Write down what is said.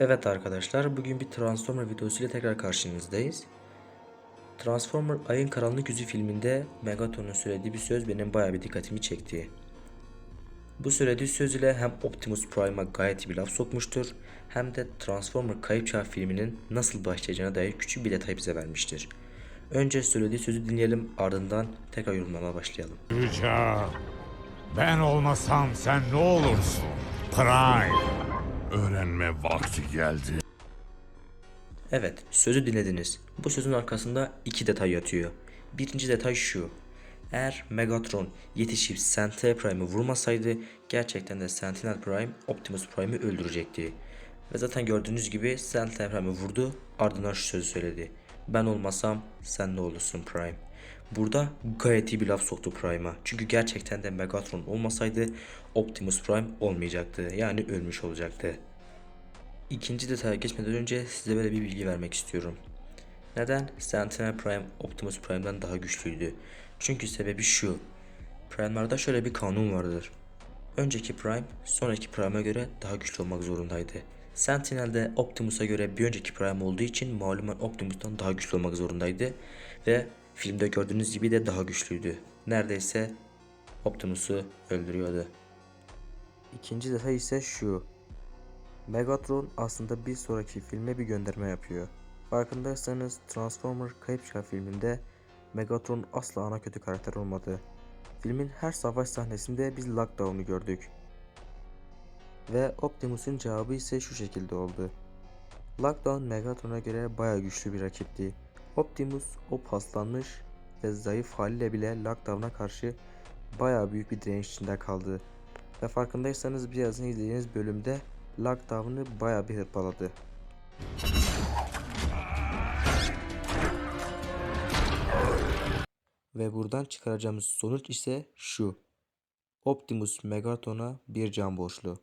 Evet arkadaşlar bugün bir Transformer videosuyla tekrar karşınızdayız. Transformer Ayın Karanlık Yüzü filminde Megatron'un söylediği bir söz benim bayağı bir dikkatimi çekti. Bu söylediği söz ile hem Optimus Prime'a gayet bir laf sokmuştur hem de Transformer Kayıp Çağ filminin nasıl başlayacağına dair küçük bir detay bize vermiştir. Önce söylediği sözü dinleyelim ardından tekrar yorumlamaya başlayalım. Rica. Ben olmasam sen ne olursun? Prime. Öğrenme vakti geldi. Evet, sözü dinlediniz. Bu sözün arkasında iki detay yatıyor. Birinci detay şu. Eğer Megatron yetişip Sentinel Prime'ı vurmasaydı gerçekten de Sentinel Prime Optimus Prime'ı öldürecekti. Ve zaten gördüğünüz gibi Sentinel Prime'ı vurdu ardından şu sözü söyledi. Ben olmasam sen ne olursun Prime. Burada gayet iyi bir laf soktu Prime'a. Çünkü gerçekten de Megatron olmasaydı Optimus Prime olmayacaktı. Yani ölmüş olacaktı. İkinci detaya geçmeden önce size böyle bir bilgi vermek istiyorum. Neden Sentinel Prime Optimus Prime'den daha güçlüydü? Çünkü sebebi şu. Prime'larda şöyle bir kanun vardır. Önceki Prime sonraki Prime'a göre daha güçlü olmak zorundaydı. Sentinel de Optimus'a göre bir önceki Prime olduğu için malumen Optimus'tan daha güçlü olmak zorundaydı. Ve filmde gördüğünüz gibi de daha güçlüydü. Neredeyse Optimus'u öldürüyordu. İkinci detay ise şu. Megatron aslında bir sonraki filme bir gönderme yapıyor. Farkındaysanız Transformer Kayıp Çağ filminde Megatron asla ana kötü karakter olmadı. Filmin her savaş sahnesinde biz Lockdown'u gördük. Ve Optimus'un cevabı ise şu şekilde oldu. Lockdown Megatron'a göre baya güçlü bir rakipti. Optimus o paslanmış ve zayıf haliyle bile Lockdown'a karşı baya büyük bir direniş içinde kaldı. Ve farkındaysanız birazdan izleyeceğiniz bölümde Lockdown'ı baya bir hırpaladı. Ve buradan çıkaracağımız sonuç ise şu. Optimus Megatron'a bir can borçlu.